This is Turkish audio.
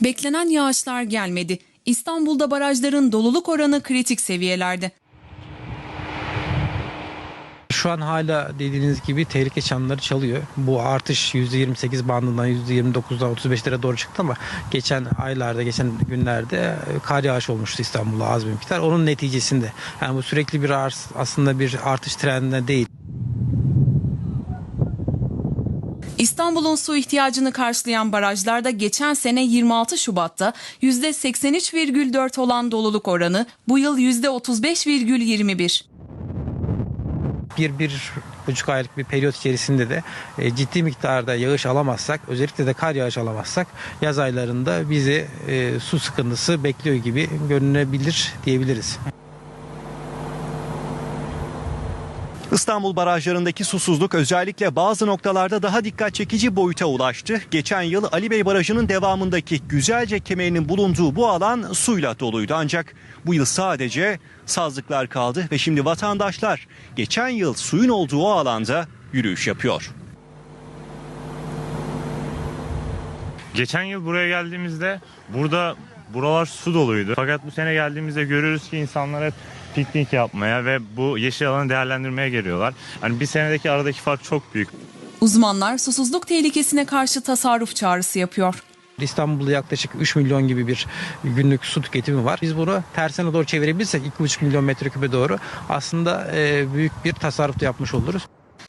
Beklenen yağışlar gelmedi. İstanbul'da barajların doluluk oranı kritik seviyelerde. Şu an hala dediğiniz gibi tehlike çanları çalıyor. Bu artış %28 bandından %29'dan 35'lere doğru çıktı ama geçen aylarda, geçen günlerde e, kar yağışı olmuştu İstanbul'a az bir miktar. Onun neticesinde yani bu sürekli bir aslında bir artış trendine değil. İstanbul'un su ihtiyacını karşılayan barajlarda geçen sene 26 Şubat'ta %83,4 olan doluluk oranı bu yıl %35,21. Bir, bir buçuk aylık bir periyot içerisinde de e, ciddi miktarda yağış alamazsak, özellikle de kar yağış alamazsak yaz aylarında bizi e, su sıkıntısı bekliyor gibi görünebilir diyebiliriz. İstanbul barajlarındaki susuzluk özellikle bazı noktalarda daha dikkat çekici boyuta ulaştı. Geçen yıl Ali Bey Barajı'nın devamındaki Güzelce kemerinin bulunduğu bu alan suyla doluydu. Ancak bu yıl sadece sazlıklar kaldı ve şimdi vatandaşlar geçen yıl suyun olduğu alanda yürüyüş yapıyor. Geçen yıl buraya geldiğimizde burada buralar su doluydu. Fakat bu sene geldiğimizde görüyoruz ki insanlar hep piknik yapmaya ve bu yeşil alanı değerlendirmeye geliyorlar. Hani bir senedeki aradaki fark çok büyük. Uzmanlar susuzluk tehlikesine karşı tasarruf çağrısı yapıyor. İstanbul'da yaklaşık 3 milyon gibi bir günlük su tüketimi var. Biz bunu tersine doğru çevirebilirsek 2,5 milyon metreküpe doğru aslında e, büyük bir tasarruf da yapmış oluruz.